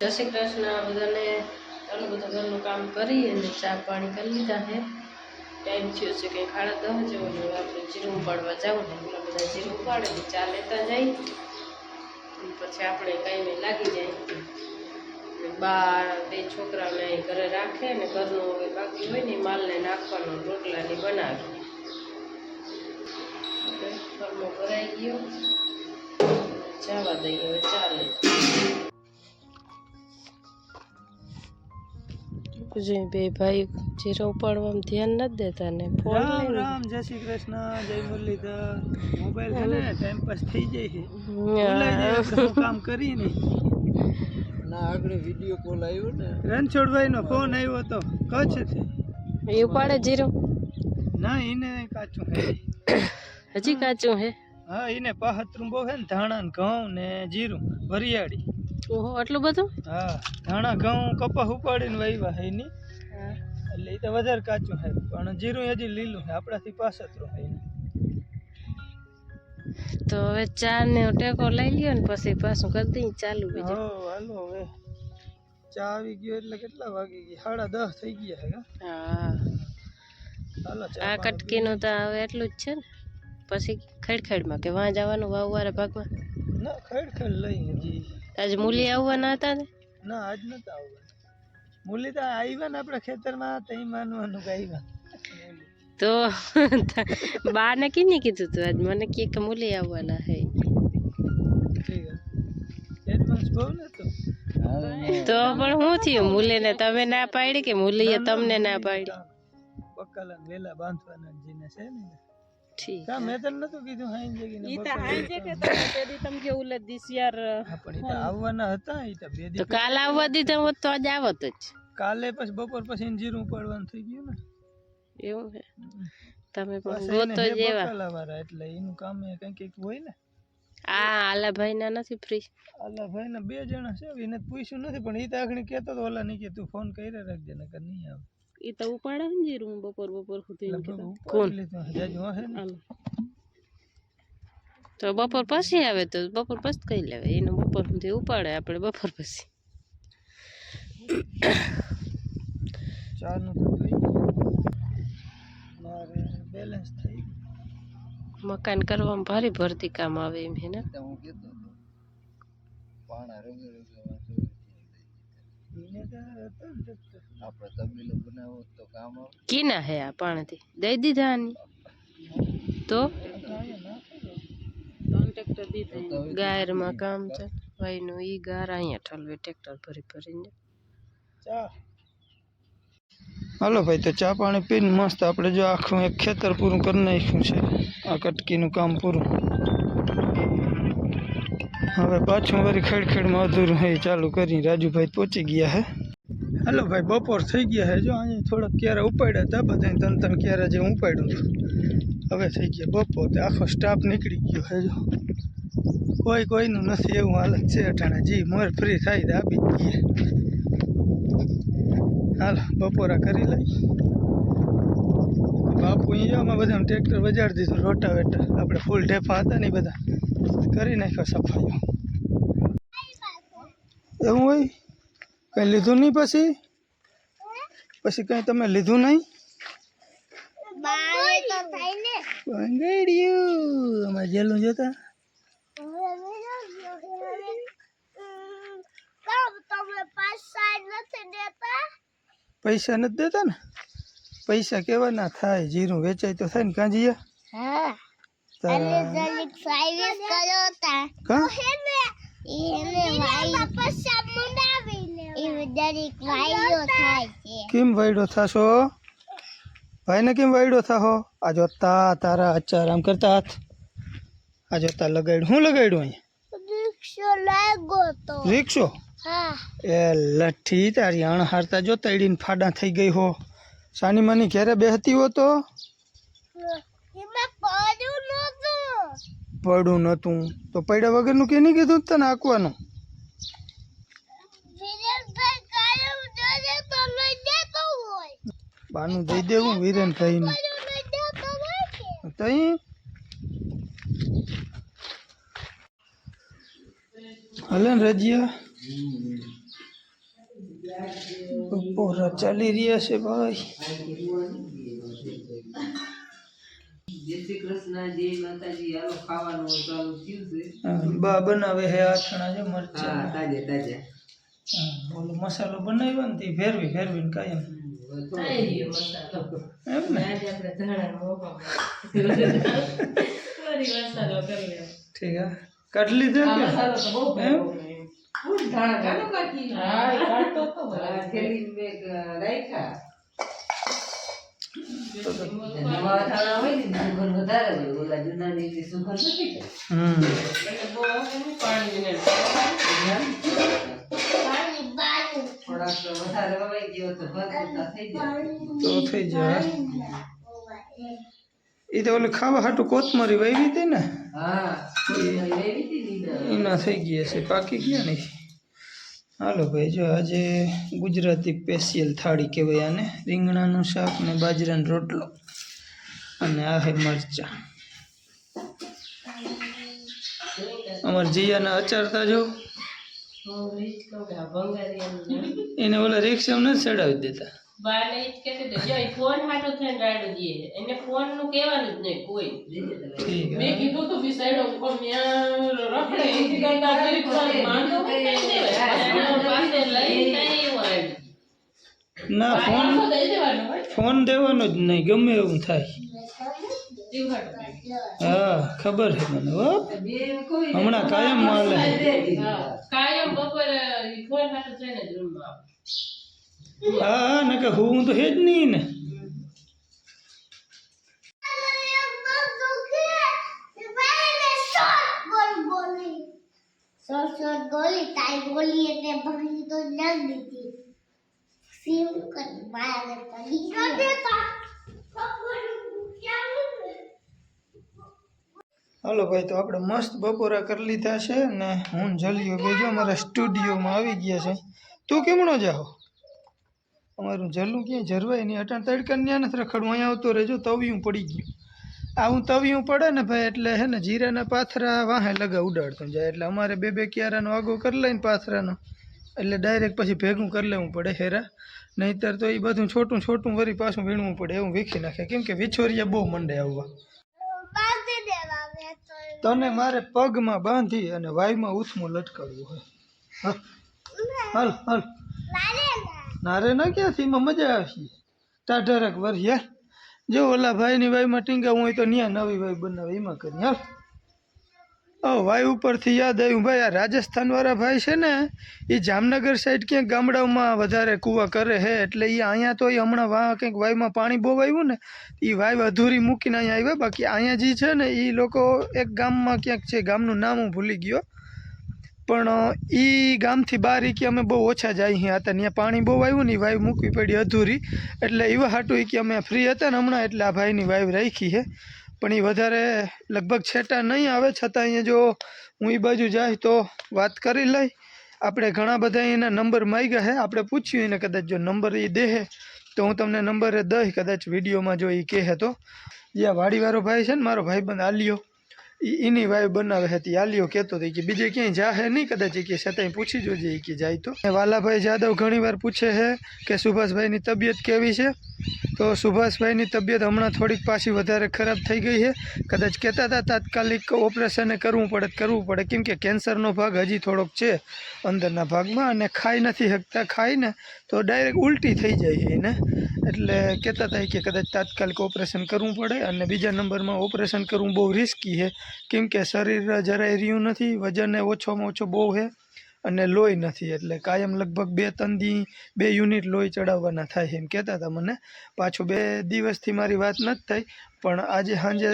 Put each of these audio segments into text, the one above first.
જય શ્રી કૃષ્ણ. બધાને ચાલો બધા ઘરનું કામ કરી અને ચા પાણી કરી લીધા છે. ટાઈમ થયો છે કંઈ ખાડા દહ જેવો હવે આપણે જીરું ઉપાડવા જવું ને એટલા બધા જીરું ઉપાડે ચા લેતા જાય. પછી આપણે કાંઈ લાગી જાય. બાર બે છોકરાઓને અહીં ઘરે રાખે ને ઘરનું હવે બાકી હોય ને માલને નાખવાનો, રોટલાની બનાવી. ઘરમાં ભરાઈ ગયો. જવા દઈએ, હવે ચાલે જે બે ભાઈ જીરો ઉપાડવામાં ધ્યાન નથી દેતા ને ફોન રામ રામ જય શ્રી કૃષ્ણ જય મુરલીધર. મોબાઈલ છે ને ટાઈમ પાસ થઈ જાય છે. કામ કરી નહીં ના આગળ વીડિયો કોલ આવ્યો ને. રણછોડભાઈ નો ફોન આવ્યો તો કચ્છથી એ ઉપાડે જીરો? ના એને કાચું હે હજી કાચું હે હા એને પાહતરું બહુ હે ને ધાણા ને ઘઉં ને જીરું વરિયાળી. ઓહો આટલું બધું? હા ધાણા ઘઉં કપાસ ઉપાડીને વાવ્યા હે ની એટલે એ તો વધારે કાચું છે પણ જીરું હજી લીલું છે આપણાથી પાસતરું છે એને તો હવે ચા ને ટેકો લઈ લ્યો ને પછી પાછું કરી દઈએ ચાલુ બીજું હો હાલો હવે. ચા આવી ગયો એટલે કેટલા વાગી ગયા? સાડા દસ થઈ ગયા હે હા? હાલો ચા આ પાણી કટકીનું તો હવે એટલું જ છે ને. પછી ખેડખેડમાં કે વાં જવાનું વાવવારે ભાગમાં? પી- ના ખેડ ખેડ લઈ હજી. આજે મૂલી આવવાના હતા ને? ના આજ નતા આવવાના. મૂલી તો આવ્યા ને આપણા ખેતરમાં તઈ માનવાનું કે આવ્યા. તો બાને કીને કીધું તું આજ? મને કે કે મૂલી આવવાના હે. ને તો પણ શું થયું મૂલીને? તમે ના પાડી કે મૂલીએ તમને ના પાડી? બકાલા વેલા બાંધવાના જીને છે ને ઠીક કા મેં તને નતું કીધું હાઈ જગીને તમે કે ઉલે દિસ યાર પણ ઈ તો આવવાના હતા ઈ તો બે તો કાલ આવવા દીધા હોત તો આજ આવત જ. કાલે પછી બપોર પછી જીરું પડવાનું થઈ ગયું ને. એવું છે તમે પણ ગોતો જેવા બકાલાવાળા એટલે એનું કામ એ કંઈક કંઈક હોય ને. આ આલા ભાઈ ના નથી ફ્રી આલા ભાઈ ને બે જણા છે એને પૂછ્યું નથી પણ એ તો આગળ કહેતો તો ઓલા નહીં કે તું ફોન કરી રાખજે નકર નહીં આવે. ઈ તો ઉપાડે ને જીરું બપોર બપોર સુધી કોણ? તો બપોર પછી આવે તો બપોર પછી કઈ લેવાય? એનું બપોર સુધી ઉપાડે આપણે બપોર પછી. મકાન કરવામાં ભારે ભરતી કામ આવે એમ હે ને? આપણે તબેલો બનાવો તો કામ કીના હે આ પાણીથી? દઈ દીધા આની? તો? ગાયરમાં કામ છે ભાઈનું ઈ ગાર અહીંયા ઠલવે ટ્રેક્ટર ભરી ભરીને. ચા. હાલો ભાઈ તો ચા પાણી પીને મસ્ત આપણે જો આખું એક ખેતર પૂરું કરી નાખ્યું છે. આ કટકીનું કામ પૂરું. હવે પાછું વળી ખેડખેડમાં અધૂરું હે ચાલુ કરી રાજુભાઈ પહોંચી ગયા હે. હાલો ભાઈ, બપોર થઈ ગયા હે જો, અહીંયા થોડાક ક્યારે ઉપાડ્યા હતા બધા ત્રણ ત્રણ ક્યારે જે ઉપાડ્યું હતું. હવે થઈ ગયા બપોર, તો આખો સ્ટાફ નીકળી ગયો હે જો. કોઈ કોઈનું નથી, એવું હાલત છે અટાણે. જી, મોર ફ્રી થાય તો આપી જ દઈએ. હાલ, બપોરા કરી લઈ. બાપુ અહીંયા આમાં બધા ટ્રેક્ટર વજાડી દીધું, રોટાવેટર. આપણે ફૂલ ઢેફા હતા ને ઈ બધા. કરી નાખ્યો સફાઈઓ. એવું હોય? કંઈ લીધું નહીં પછી? પછી કંઈ તમે લીધું નહીં? બંગડ્યું. અમારે જેલું જોતા. પૈસા નથી દેતા? ને? પૈસા કેવા ના થાય? જીરું વેચાય તો થાય ને કાંજીયા. કાં? કેમ વાયડો થશો? ભાઈને કેમ વાયડો થાહો? આ જોતા તારા અચાર આમ કરતા હાથ. આ જોતા લગાડ્યું. શું લગાડ્યું અહીંયા? રિક્ષો એ લઠ્ઠી તારી અણહારતા જો તડીને ફાડા થઈ ગઈ હો. સાની માની ઘેરે બેહતી હો તો? પડું નતું તો પડ્યા વગરનું કે નહીં કીધું તને આંકવાનું? બાનું દઈ દેવું વીરેન ભાઈને તઈ? હલે ને રજિયા. બપોરા ચાલી રહ્યા છે ભાઈ. બા બનાવે હે આથણા છે હા મરચા તાજે. તાજે ઓલો મસાલો બનાવ્યો ને તે ફેરવી ફેરવીને કાયમ થઈ ગયો મસાલો. એમ ને? આજે આપણે ધાણા મોપા ફરી મસાલો કરી લેવો. ઠીક હે. કાઢી લીધો આ કે મસાલો તો બહુ એમ? ભેગો હોય. એમ. ફૂલ ધાણા કાનો કાઢી હા એ કાઢતો તો હા, બરાબર. થેલી બેગ રાખ્યા. તો ભરપૂરતા થઈ જાય તો થઈ જાય એ તો ઓલે ખાવા હાટું કોથમરી વાવી હતી ને? હા કોથમરી વેવી હતી લીલા. એના થઈ ગયા છે પાકી ગયા નહીં હાલો ભાઈ જો આજે ગુજરાતી સ્પેશિયલ થાળી કહેવાય આને રીંગણાનું શાક ને બાજરાનો રોટલો અને આ હે મરચા. અમાર જીયાના અચારતા જો. એને ઓલા રિક્ષા નથી ચડાવી દેતા. બાને જ કહેતી હતી, જો ફોન હાટો થઈને રાડો દે એને ફોનનું કહેવાનું જ નહીં કોઈ. મેં કીધું તો બી સાઈડો ઉપર ન્યા રખડે એથી કરતા જરીક વાર માંડો. પાસે લઈ નહીં. વાળ ના ફોન દેવાનો ફોન દેવાનો જ નહીં ગમે એવું થાય. હા ખબર છે મને હો. હમણાં કાયમ માલે કાયમ બપોરે ફોન હાટો થઈને જ રૂમમાં. હા ને કે હું તો હે જ નહીં ને શોર્ટ ગોલી તાઈ મારે હાલો ભાઈ, તો આપણે મસ્ત બપોરા કરી લીધા છે ને હું જલ્યો બેજો અમારા સ્ટુડિયોમાં આવી ગયા છે. તું કેમણો જાઓ અમારું જલ્લું ક્યાંય જરવાય નહીં. અટાણ તડકાને ત્યાં નથી રખડવું. અહીંયા આવતો રહેજો, તવિયું પડી ગયું. આવું તવિયું પડે ને ભાઈ, એટલે હે ને જીરાના પાથરા વાહે લગા ઉડાડતો જાય. એટલે અમારે બે બે ક્યારાનો આગો કરી લઈને પાથરાનો. એટલે ડાયરેક્ટ પછી ભેગું કરી લેવું પડે હેરા. નહીંતર તો એ બધું છોટું છોટું વરી પાછું વીણવું પડે. એવું વીખી નાખે. કેમ કે વિછોરિયા બહુ મંડે આવવા. તને મારે પગમાં બાંધી અને વાયમાં ઉથમું લટકાવવું હોય. હાલ હાલ. નારે ના ક્યાંથી એમાં મજા આવશે. ટાઢરક વરિયા જો ઓલા ભાઈની વાઈમાં ટીંગા હોય તો ન્યા નવી વાય બનાવે, એમાં કરી, હાલ. ઓ ભાઈ ઉપરથી યાદ આવ્યું, ભાઈ, આ રાજસ્થાનવાળા ભાઈ છે ને એ જામનગર સાઈડ ક્યાંક ગામડાઓમાં વધારે કૂવા કરે હે, એટલે એ અહીંયા તો એ હમણાં વાહ કંઈક વાયમાં પાણી બહુ આવ્યું ને એ વાય અધૂરી મૂકીને અહીંયા આવ્યા. બાકી અહીંયા જે છે ને એ લોકો એક ગામમાં ક્યાંક છે, ગામનું નામ હું ભૂલી ગયો. પણ એ ગામથી બહાર કે અમે બહુ ઓછા જાય અહીંયા હતા ત્યાં પાણી બહુ આવ્યું ને વાઈવ મૂકવી પડી અધૂરી. એટલે એવા હાટું કે અમે ફ્રી હતા ને હમણાં એટલે આ ભાઈની વાઈવ રાખી છે પણ એ વધારે લગભગ છેટા નહીં આવે. છતાં અહીંયા જો હું એ બાજુ જાય તો વાત કરી લઈ. આપણે ઘણા બધા એના નંબર માગ્યા છે આપણે પૂછ્યું એને કદાચ જો નંબર એ દે તો હું તમને નંબર દઈ. કદાચ વિડીયોમાં જો એ કહે તો. જે વાડીવાળો ભાઈ છે ને, મારો ભાઈબંધ આલિયો. એની વાય બનાવે હતી આલિયો કહેતો હતો કે બીજે ક્યાંય જાહે નહીં કદાચ કે છતાંય પૂછી જોજે કે જાય તો. વાલાભાઈ જાદવ ઘણીવાર પૂછે છે કે સુભાષભાઈની તબિયત કેવી છે? તો સુભાષભાઈની તબિયત હમણાં થોડીક પાછી વધારે ખરાબ થઈ ગઈ છે. કદાચ કહેતા હતા, તાત્કાલિક ઓપરેશને કરવું પડે કરવું પડે. કેમ કે કેન્સરનો ભાગ હજી થોડોક છે અંદરના ભાગમાં અને ખાઈ નથી શકતા. ખાઈને તો ડાયરેક્ટ ઉલટી થઈ જાય એને. એટલે કહેતા હતા કે કદાચ તાત્કાલિક ઓપરેશન કરવું પડે અને બીજા નંબરમાં ઓપરેશન કરવું બહુ રિસ્કી છે. કેમ કે શરીર જરાય રહ્યું નથી, વજન ઓછોમાં ઓછો બહુ છે. અને લોહી નથી, એટલે કાયમ લગભગ બે ત્રણ બે યુનિટ લોહી ચડાવવાના થાય એમ કહેતા હતા મને. પાછું બે દિવસથી મારી વાત નથી થઈ, પણ આજે સાંજે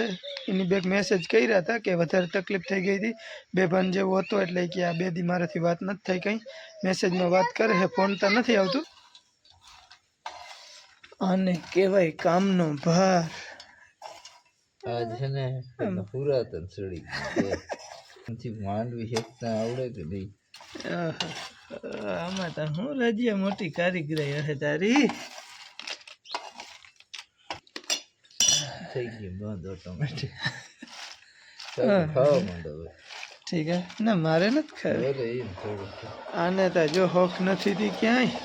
એની બેગ મેસેજ કર્યા હતા કે વધારે તકલીફ થઈ ગઈ હતી. બેભાન જેવો હતો એટલે કે આ બે દી મારાથી વાત નથી થઈ કંઈ. મેસેજમાં વાત કરે છે ફોન તો નથી આવતું. આને કહેવાય કામનો ભાર. આજ પુરાતન સડી માંડવી શકતા આવડે કે નહીં. આમાં તો હું રજિયા મોટી કારીગરી હશે તારી? થઈ ગયું બંધ ઓટોમેટિક ખાવા માંડો ઠીક હે. ના મારે નથી ખાવી. આને તો જો હોખ નથી તી ક્યાંય.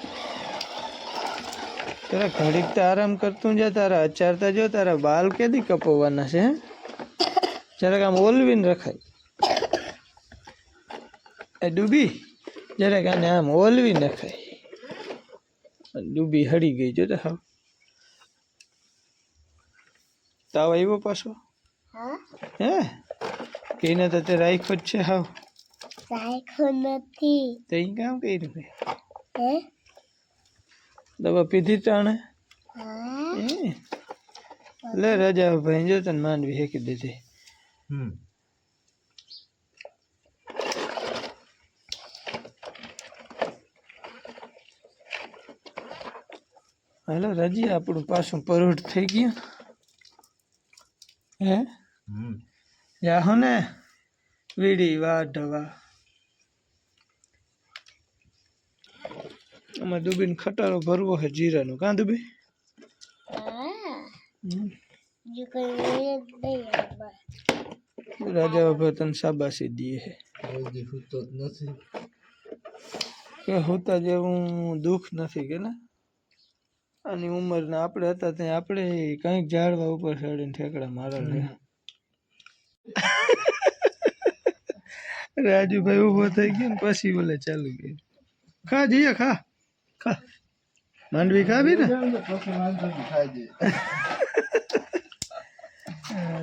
તારા ઘડીક તો આરામ કરતું જા તારા અચારતા જો તારા બાલ કેદી કપોવાના છે? જરાક આમ ઓલવીને રખાય. એ ડૂબી? જરાક આને આમ ઓલવી નખાય ડૂબી હળી ગઈ જો હા તાવ આવ્યો પાછો? હા? કઈને તો તે રાખ્યો જ છે હાવ. રાખ્યો નથી. તો અહીં કામ કર્યું હે હે? દવા પીધી તાણે? હા. લે રાજા ભાઈ જો તને માંડવી હેકી દીધી. હમ. હાલો રાજી આપણું પાછું પરોઢ થઈ ગયું. હે? જાહો ને વીડી વાઢવા આમાં દુબીન ખટારો ભરવો છે જીરાનો. કાં આમાં. રાજા બાબા તને શાબાશી દે છે કે હોતા જેવું દુઃખ નથી કે ને? આની ઉંમરના આપણે હતા ત્યાં આપણે કંઈક ઝાડવા ઉપર ચડીને ઠેકડા મારા લે રાજુભાઈ ઊભો થઈ ગયો ને પછી બોલે ચાલુ ગયું ખા જઈએ ખા. ખા. માંડવી ખાવી ને?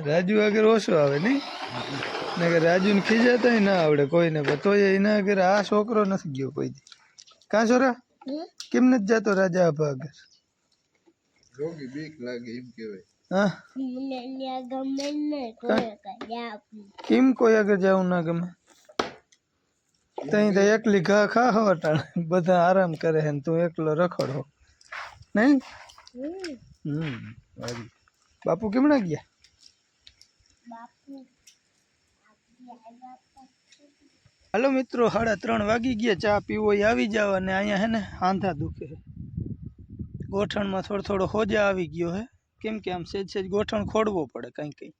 રાજુ આગળ ઓછો આવે નહીં નકર રાજુને ખીજાતા ના આવડે કોઈને તોય એના આગળ આ છોકરો નથી ગયો કોઈ દી. કાં છોરા? કેમ નથી જતો રાજા આભા રોગી બીક લાગે એમ કહેવાય. હા? મને ગમે ને કોઈ કેમ કોઈ આગળ જવું ના ગમે? તઈ તો એકલી ઘા ખા હવટાણ બધા આરામ કરે છે તું એકલો રખડો. નહીં હમ. હમ બાપુ કેમણા ગયા? બાપુ હાલો મિત્રો સાડા ત્રણ વાગી ગયા. ચા પીવો આવી જાવ અને અહીંયા હે ને આંધા દુખે ગોઠણમાં થોડો થોડો હોજા આવી ગયો હે. કેમ કે આમ સેજ સેજ ગોઠણ ખોડવો પડે કંઈ કંઈ.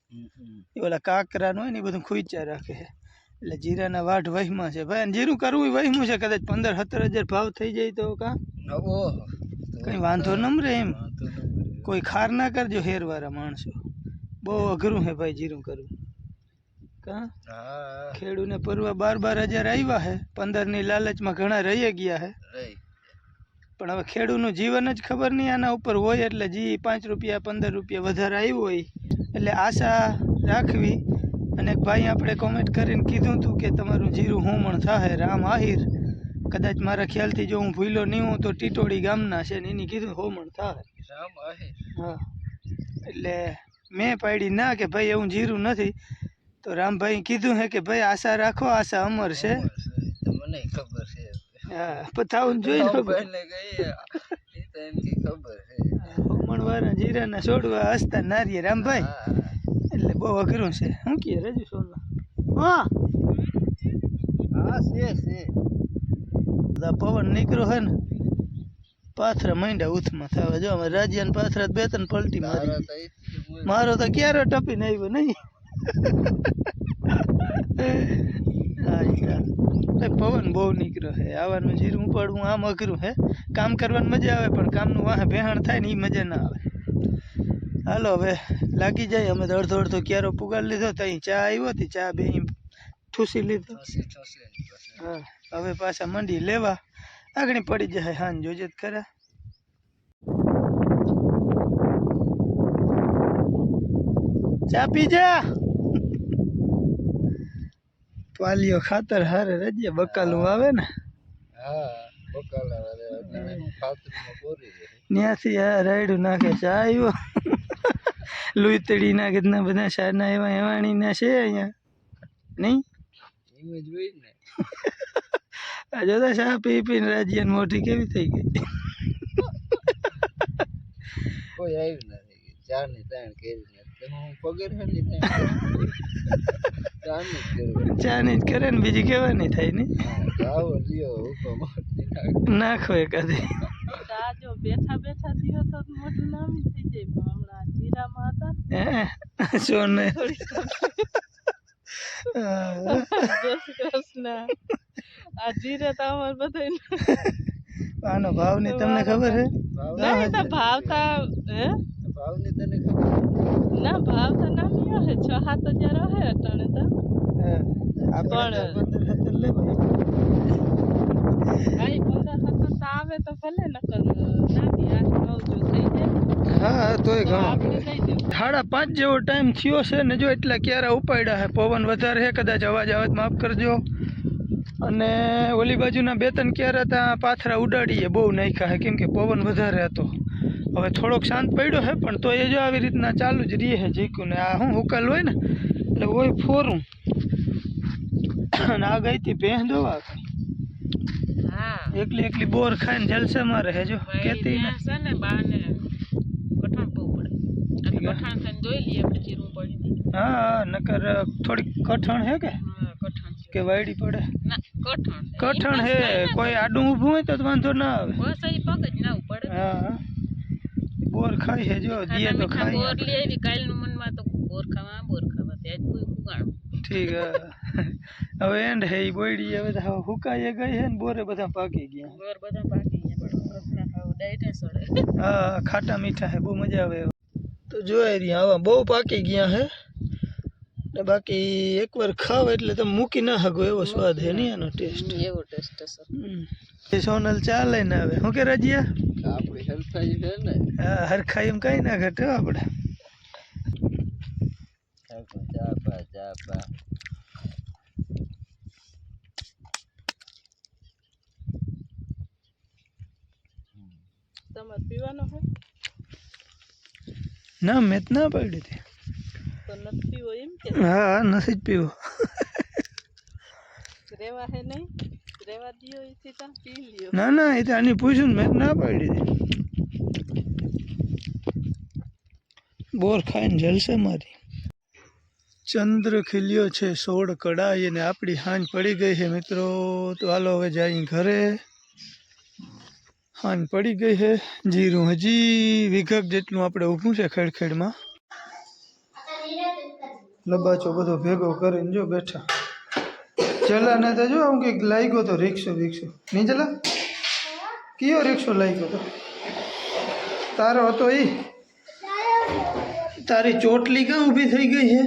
એ ઓલા કાકરાનું હોય ને એ બધું ખૂંચ્યા રાખે છે એટલે જીરાના વાઢ વહીમાં છે. ભાઈ જીરું કરવું વહીમું છે. કદાચ પંદર સત્તર હજાર ભાવ થઈ જાય તો કા? કંઈ વાંધો ન રે એમ કોઈ ખાર ના કરજો હેરવાળા માણસો. બહુ અઘરું હે ભાઈ જીરું કરવું. કા? ખેડૂને પરવા બાર બાર હજાર આવ્યા હે. પંદરની લાલચમાં ઘણા રહી ગયા હે. પણ હવે ખેડૂતનું જીવન જ ખબર નહીં આના ઉપર હોય એટલે જી પાંચ રૂપિયા પંદર રૂપિયા વધારે આવ્યું હોય એટલે આશા રાખવી. અને ભાઈ આપણે કોમેન્ટ કરીને કીધું હતું કે તમારું જીરું હોમણ થાય રામ આહિર. કદાચ મારા ખ્યાલથી જો હું ભૂલો નહીં હું તો ટીટોડી ગામના છે ને એની કીધું હોમણ થાય રામ આહિર. હા. એટલે મેં પાડી ના કે ભાઈ એવું જીરું નથી. તો રામભાઈ કીધું હે કે ભાઈ આશા રાખો આશા અમર છે. મને ખબર છે. પતાવું જોઈ લો વાળા જીરાના છોડવા હસતા નારીએ રામભાઈ. એટલે બહુ અઘરું છે. શું કહે રજુ સોના હા. હા છે છે. બધા પવન નીકળ્યો હે ને પાથરા માંડ્યા ઉથમાં થવા. જો અમે રાજ્યાને પાથરા બે ત્રણ પલટી મારી. મારો તો ક્યારે ટપીને આવ્યો નહીં. યાર. પવન બહુ નીકળ્યો છે. આવવાનું જીરું ઉપાડવું આમ અઘરું હે કામ કરવાની મજા આવે પણ કામનું વાહ ભેહણ થાય ને એ મજા ના આવે. હાલો હવે લાગી જાય. અમે તો અડધો અડધો ક્યારો પુગાડ લીધો તો અહીં ચા આવ્યો હતી. ચા બે ઠૂસી લીધો. હા હવે પાછા મંડી લેવા. આગળ પડી જાય હાન જોજે જ ખરા. ચા પી જા. પાલિયો ખાતર હારે રજે બકાલું આવે ને? ત્યાંથી આ રાયડું નાખે ચા આવ્યો લુઈતડી ના કેટલા બધા સારના એવા એવાણી ના છે અહીંયા. નહીં? આ જોતા ચા પી પીને રાજ્ય મોટી કેવી થઈ ગઈ? કોઈ આવ્યું નથી ચારની ત્રણ કરી નથી. હું પગેરની જ કરવાની. ચા ની જ કરે ને બીજી કેવાની થાય ને? નાખો. એકાદી. જો બેઠા બેઠા થયો તો મોઢું નામી થઈ જાય પણ હમણાં જીરામાં હતા. હે? સોન જય શ્રી કૃષ્ણ. આ જીરે તો અમારે બધા આનો ભાવની તમને ખબર છે ભાવ તો ભાવતા હે? ભાવની તને ખબર ના ભાવતા ના લ્યો હે છ સાત હજાર હે અટાણે તો. તો આવે તો ભલે નકર હા તોય તો ઘણો. સાડા પાંચ જેવો ટાઈમ થયો છે ને જો એટલા ક્યારે ઉપાડ્યા છે પવન વધારે છે કદાચ અવાજ આવે માફ કરજો. અને ઓલી બાજુના બે ત્રણ ક્યારે ત્યાં પાથરા ઉડાડીએ બહુ નાખ્યા છે કેમ કે પવન વધારે હતો. હવે થોડોક શાંત પડ્યો છે પણ તો એ જો આવી રીતના ચાલુ જ રહે છે જીકું ને આ શું હુકાલ હોય ને એટલે હોય ફોરું. અને આ ગઈ હતી ભેંસ દોવા હા. એકલી એકલી બોર ખાઈને જલસે મારે છે જો કેતી ને. છે ને બાને કઠણ બહુ પડે. અને કઠણ થઈને જોઈ લઈએ આપણે જીરું પડી હતી હા હા નકર થોડીક કઠણ છે કે? હા કઠણ છે. કે વાયડી પડે? ના કઠણ છે. કઠણ હે કોઈ આડું ઊભું હોય તો તો વાંધો ના આવે. બસ અહીં પગ જ ના પડે હા. બોર ખાઈ છે જો જીએ તો ખાય. ખાઈ લઈ આવી કાલનું મનમાં તો બોર ખાવા બોર ખાવા ત્યાં જ કોઈ ઉગાડું. ઠીક હે. હવે એન્ડ હે ઈ બોયડી હવે તો હુકાઈ ગઈ છે ને બોરે બધા પાકી ગયા. બોર બધા પાકી ગયા પણ ઘરના ખાવ ડાયટે સડે. હા ખાટા મીઠા હે બહુ મજા આવે. તો જોઈ રહી આવા બહુ પાકી ગયા હે. ને બાકી એકવાર ખાવ એટલે તમે મૂકી ના શકો એવો સ્વાદ હે નહીં આનો ટેસ્ટ એવો ટેસ્ટ છે સોનલ ચાલે ને હવે શું કે રજિયા? આપણી હરખાઈ છે ને. હા હરખાઈ એમ કઈ ના ઘટે આપણે. ચાપા ચાપા તમારે પીવાનો હે ના મેં તો ના પાડી હતી. પીવો એમ કે? હા નથી જ પીવો. રેવા હે નહીં? રેવા દિયો એથી તો પી લ્યો. ના ના એ તો આની પૂછ્યું ને મેં ના પાડી બોર ખાઈને જલસે મારી. ચંદ્ર ખીલ્યો છે સોળ કડાઈ અને આપણી હાંજ પડી ગઈ છે મિત્રો. તો હાલો હવે જાય ઘરે. હાંજ પડી ગઈ છે. જીરું હજી વિઘક જેટલું આપણે ઊભું છે ખેડખેડમાં. લબાચો બધો ભેગો કરીને જો બેઠા. ચેલાને તો જો આમ કંઈક લાગ્યો તો રિક્ષો રિક્ષો નહીં ચલા? કયો રિક્ષો લાગ્યો તો? તારો હતો એ તારી ચોટલી ક્યાં ઊભી થઈ ગઈ છે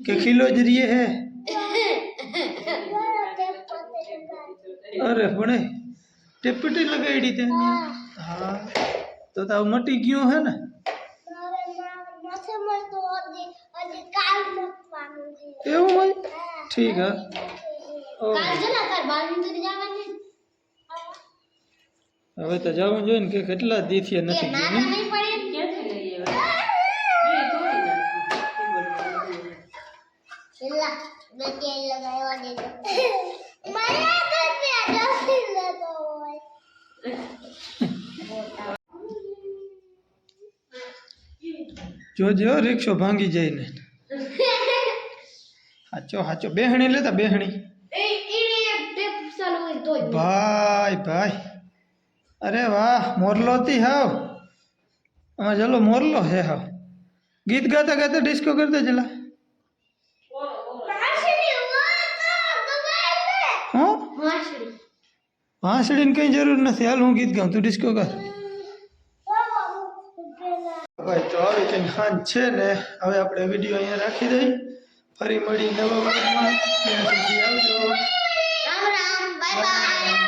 કે ખીલો જ રીએ હે? અરે ભણે, ટેપટી લગાડી તેને. હા, તો તાવ મટી ગયો હે ને? એવું હોય ઠીક હા. હવે તો જવું જોઈએ ને કે કેટલા દીથી નથી જોજો રિક્ષો ભાંગી જાય ને. હાચો હાચો બેહણી લેતા બેહણી. ભાઈ ભાઈ. અરે વાહ મોરલો હતી હાવ. આમાં ચલો મોરલો હે હાવ. ગીત ગાતા ગાતા ડિસ્કો કરતા ચલા હો? વાંસળીની કઈ જરૂર નથી. હાલ હું ગીત ગાઉં તું ડિસ્કો કર ભાઈ તો આવી કંઈ હાંજ છે ને હવે આપણે વીડિયો અહીંયા રાખી દઈ ફરી મળી નવા વર્ગમાં. ત્યાં સુધી આવજો. Ram Ram bye bye.